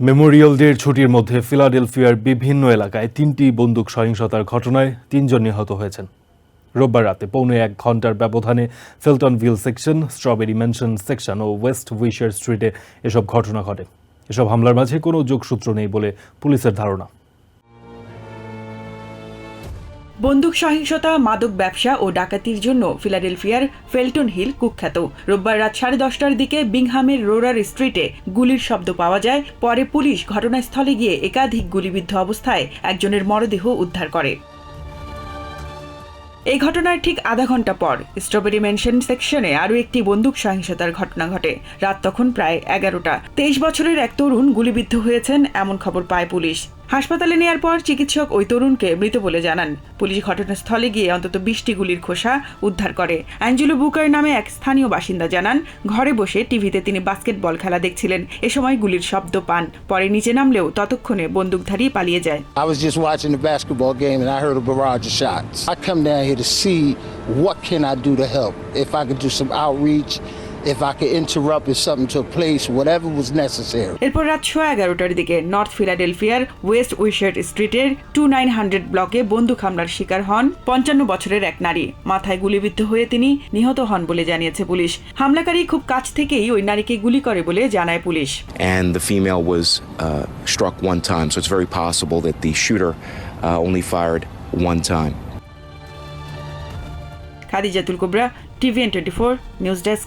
Memorial ডের ছুটির মধ্যে ফিলাডেলফিয়ার বিভিন্ন এলাকায় তিনটি বন্দুক সহিংসতার ঘটনায় তিনজন নিহত হয়েছেন। রোববার রাতে পৌনে এক ঘণ্টার ব্যবধানে Feltonville section, Strawberry Mansion section ও ওয়েস্ট উইশার স্ট্রিটে এসব ঘটনা ঘটে। এসব হামলার মাঝে কোনো যোগসূত্র নেই বলে পুলিশের ধারণা। বন্দুক সহিংসতা, মাদক ব্যবসা ও ডাকাতির জন্য ফিলাডেলফিয়ার ফেল্টন হিল কুখ্যাত। রোববার রাত সাড়ে দশটার দিকে বিংহামের রোরার স্ট্রিটে গুলির শব্দ পাওয়া যায়। পরে পুলিশ ঘটনাস্থলে গিয়ে একাধিক গুলিবিদ্ধ অবস্থায় একজনের মরদেহ উদ্ধার করে। এই ঘটনার ঠিক আধা ঘণ্টা পর স্ট্রবেরি মেনশন সেকশনে আরও একটি বন্দুক সহিংসতার ঘটনা ঘটে। রাত তখন প্রায় এগারোটা। তেইশ বছরের এক তরুণ গুলিবিদ্ধ হয়েছেন, এমন খবর পায় পুলিশ। হাসপাতালে নেয়ার পর চিকিৎসক ওই তরুণকে মৃত বলে জানান। পুলিশ ঘটনাস্থলে গিয়ে অন্তত বিশটি গুলির খোসা উদ্ধার করে। অ্যাঞ্জেলো বুকার নামে এক স্থানীয় বাসিন্দা জানান, ঘরে বসে টিভিতে তিনি বাস্কেটবল খেলা দেখছিলেন। এ সময় গুলির শব্দ পান। পরে নিচে নামলেও ততক্ষণে বন্দুকধারী পালিয়ে যায়। If I could interrupt if something took place, whatever was necessary. এরপর রাত সোয়া এগারোটার দিকে নর্থ ফিলাডেলফিয়ার ওয়েস্ট উইশার্ট স্ট্রিটের টু নাইন হান্ড্রেড ব্লকে বন্দুক হামলার শিকার হন পঞ্চান্ন বছরের এক নারী মাথায় গুলিবিদ্ধ হয়ে তিনি নিহত হন বলে জানিয়েছে পুলিশ হামলাকারী খুব কাছ থেকেই ওই নারীকে গুলি করে বলে জানায় police and the female was uh, struck one time. So it's very possible that the shooter uh, only fired one time. Khadijatul Kubra TVN twenty four news desk